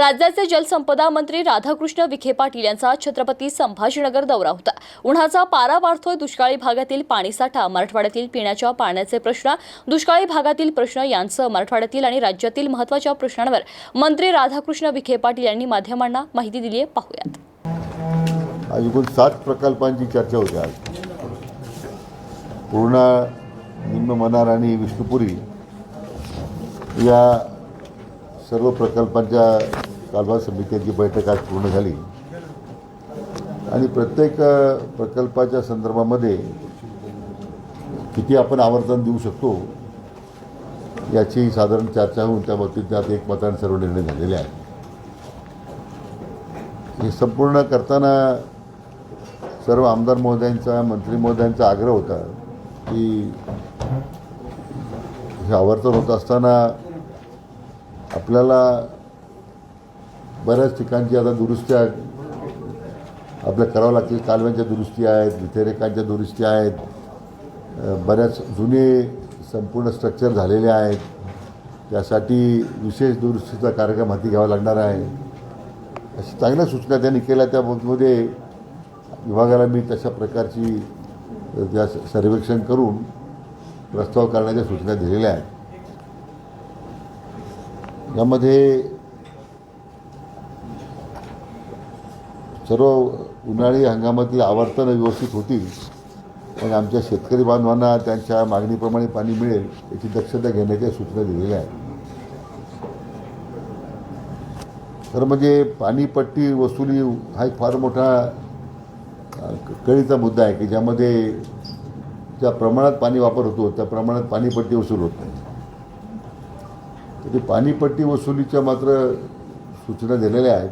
राज्याचे जलसंपदा मंत्री राधाकृष्ण विखे पाटील यांचा छत्रपती संभाजीनगर दौरा होता. उन्हाचा पारा वाढतोय दुष्काळी भागातील पाणीसाठा मराठवाड्यातील पिण्याच्या पाण्याचे प्रश्न दुष्काळी भागातील प्रश्न यांचं मराठवाड्यातील आणि राज्यातील महत्त्वाच्या प्रश्नांवर मंत्री राधाकृष्ण विखे पाटील यांनी माध्यमांना माहिती दिली आहे. पाहूयात. आज एकूण सात प्रकल्पांची चर्चा होती आज. पूर्णा निम्न मनार आणि विष्णुपुरी या सर्व प्रकल्पांच्या कालवा समित्यांची बैठक आज पूर्ण झाली आणि प्रत्येक प्रकल्पाच्या संदर्भामध्ये किती आपण आवर्तन देऊ शकतो याची साधारण चर्चा होऊन त्या बाबतीत त्यात एकमताने सर्व निर्णय झालेले आहेत. हे संपूर्ण करताना सर्व आमदार महोदयांचा मंत्री महोदयांचा आग्रह होता की हे आवर्तन होत असताना आपल्याला बऱ्याच ठिकाणची आता दुरुस्त्या आपल्या करावं लागतील कालव्यांच्या दुरुस्ती आहेत विथेरेकांच्या दुरुस्ती आहेत. बऱ्याच जुने संपूर्ण स्ट्रक्चर झालेले आहेत. त्यासाठी विशेष दुरुस्तीचा कार्यक्रम हाती घ्यावा लागणार आहे. अशा चांगल्या सूचना त्यांनी केल्या. त्या बाबतीमध्ये विभागाला मी तशा प्रकारची त्या स- सर्वेक्षण करून प्रस्ताव करण्याच्या सूचना दिलेल्या आहेत. यामध्ये सर्व उन्हाळी हंगामातील आवर्तनं व्यवस्थित होतील आणि आमच्या शेतकरी बांधवांना त्यांच्या मागणीप्रमाणे पाणी मिळेल याची दक्षता घेण्याच्या सूचना दिलेल्या आहेत. तर म्हणजे पाणीपट्टी वसुली हा एक फार मोठा कळीचा मुद्दा आहे की ज्यामध्ये ज्या प्रमाणात पाणी वापर होतो त्या प्रमाणात पाणीपट्टी वसूल होत नाही. तर ती पाणीपट्टी वसुलीच्या मात्र सूचना दिलेल्या आहेत.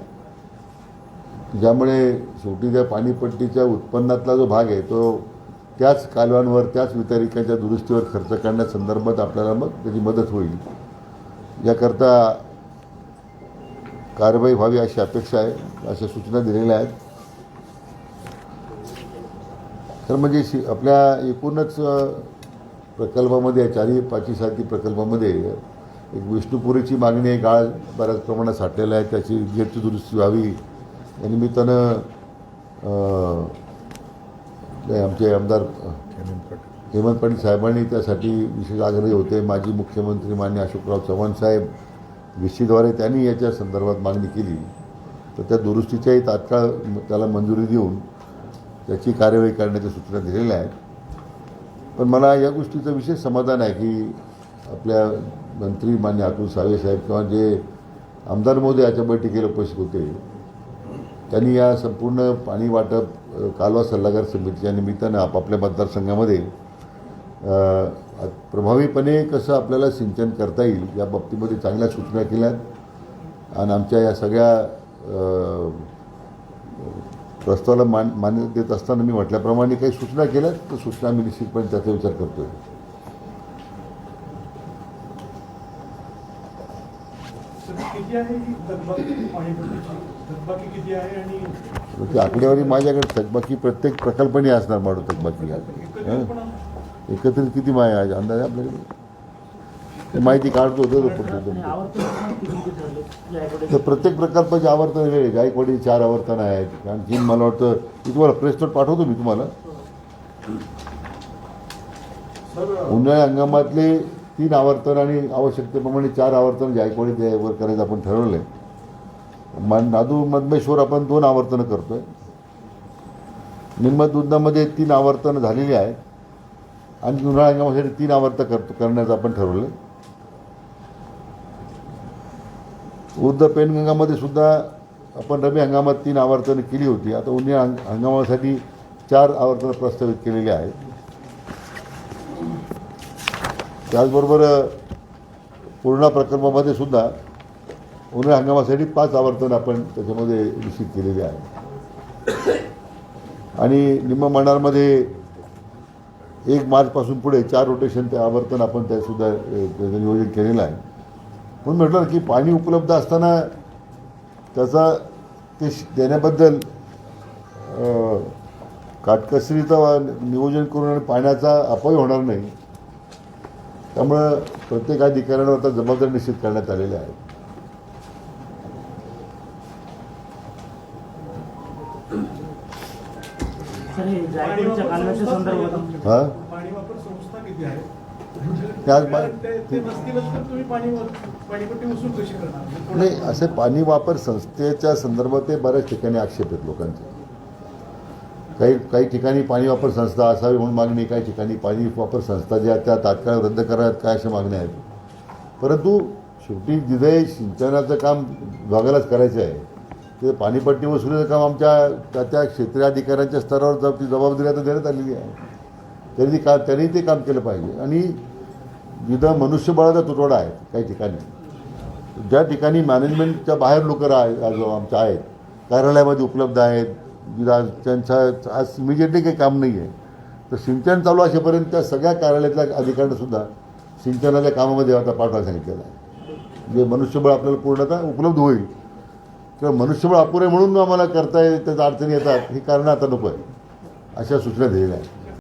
ज्यामुळे शेवटी त्या पाणीपट्टीच्या उत्पन्नातला जो भाग आहे तो त्याच कालव्यांवर त्याच वितरिकांच्या दुरुस्तीवर खर्च करण्यासंदर्भात आपल्याला मग त्याची मदत होईल. याकरता कारवाई व्हावी अशी अपेक्षा आहे अशा सूचना दिलेल्या आहेत. तर म्हणजे शि आपल्या एकूणच प्रकल्पामध्ये चारही पाचवी साती प्रकल्पामध्ये एक विष्णुपुरीची मागणी आहे गाळ बऱ्याच प्रमाणात साठलेला आहे त्याची गेटची दुरुस्ती व्हावी या निमित्तानं आमचे आमदार हेमंत पाटील. साहेबांनी त्यासाठी विशेष आग्रही होते. माजी मुख्यमंत्री मान्य अशोकराव चव्हाण साहेब विशीद्वारे त्यांनी याच्या संदर्भात मागणी केली. तर त्या दुरुस्तीच्याही तात्काळ त्याला मंजुरी देऊन त्याची कार्यवाही करण्याच्या सूचना दिलेल्या आहेत. पण मला या गोष्टीचं विशेष समाधान आहे की आपल्या मंत्री मान्य अतुल सावे साहेब किंवा जे आमदार महोदय याच्या बैठकीला उपस्थित होते त्यांनी या संपूर्ण पाणी वाटप कालवा सल्लागार समितीच्या निमित्तानं आपापल्या मतदारसंघामध्ये प्रभावीपणे कसं आपल्याला सिंचन करता येईल या बाबतीमध्ये चांगल्या सूचना केल्यात. आणि आमच्या या सगळ्या प्रस्तावाला मान मान्यता देत असताना मी म्हटल्याप्रमाणे काही सूचना केल्यात तर सूचना मी निश्चितपणे त्याचा विचार करतोय. किती आहे ही थकबाकी पाणीपट्टीची थकबाकी किती आहे आणि ती आकडेवारी माझ्याकडे थकबाकी प्रत्येक प्रकल्पाने असणार माडू थकबाकी एकत्रित हं? किती माय आहे? अंदाज आपल्याकडे. माहिती काढतो तर प्रत्येक प्रकल्पाचे आवर्तन वेगळे गायकवाडी चार आवर्तन आहेत. आणखी मला वाटतं की तुम्हाला प्रेस नोट पाठवतो मी तुम्हाला. सर उन्हाळी हंगामातले तीन आवर्तन आणि आवश्यकतेप्रमाणे चार आवर्तन जायकवाडी त्यावर करायचं आपण ठरवलं आहे मन नादू मधमेश्वर आपण दोन आवर्तनं करतो आहे दुधामध्ये तीन आवर्तनं झालेली आहेत. आणि उन्हाळा हंगामासाठी तीन आवर्त करतो करण्याचं आपण ठरवलं आहे उर्ध पेनगंगामध्ये सुद्धा आपण रबी हंगामात तीन आवर्तनं केली होती. आता उन्हाळा हंग हंगामासाठी चार आवर्तनं प्रस्तावित केलेली आहेत. त्याचबरोबर पूर्णा प्रकल्पामध्ये सुद्धा उन्हाळी हंगामासाठी पाच आवर्तन आपण त्याच्यामध्ये निश्चित केलेले आहे. आणि निम्न मंडळामध्ये एक मार्चपासून पुढे चार रोटेशन ते आवर्तन आपण त्यासुद्धा त्याचं नियोजन केलेलं आहे. म्हणून म्हटलं की पाणी उपलब्ध असताना त्याचा ते श- देण्याबद्दल काटकसरीचा नियोजन करून आणि पाण्याचा अपव्य होणार नाही त्यामुळं प्रत्येक अधिकाऱ्यांवर आता जबाबदारी निश्चित करण्यात आलेल्या आहेत त्याच नाही असे पाणी वापर संस्थेच्या संदर्भात बऱ्याच ठिकाणी आक्षेप आहेत लोकांचे. काही काही ठिकाणी पाणी वापर संस्था असावी म्हणून मागणी काही ठिकाणी पाणी वापर संस्था ज्या त्या तात्काळ रद्द कराव्यात काय अशा मागण्या आहेत? परंतु शेवटी जिथे सिंचनाचं काम विभागालाच करायचं आहे ते पाणीपट्टी वसुलीचं काम आमच्या त्या त्या क्षेत्रीय अधिकाऱ्यांच्या स्तरावर जब- ती जबाबदारी आता देण्यात आलेली आहे. तरी ती का त्यांनी ते काम केलं पाहिजे. आणि जिथं मनुष्यबळाचा तुटवडा आहे काही ठिकाणी ज्या ठिकाणी मॅनेजमेंटच्या बाहेर लोक राह आज आमच्या आहेत कार्यालयामध्ये उपलब्ध आहेत जिथं त्यांच्या आज इमिजिएटली काही काम नाही आहे तर सिंचन चालू असेपर्यंत त्या सगळ्या कार्यालयातल्या अधिकाऱ्यांनासुद्धा सिंचनाच्या कामामध्ये आता पाठवा सांगितलेलं आहे. जे मनुष्यबळ आपल्याला पूर्णतः उपलब्ध होईल. किंवा मनुष्यबळ अपुरे म्हणून आम्हाला करता येईल त्याच्या अडचणी येतात ही कारणं आता नको आहे अशा सूचना दिलेल्या आहेत.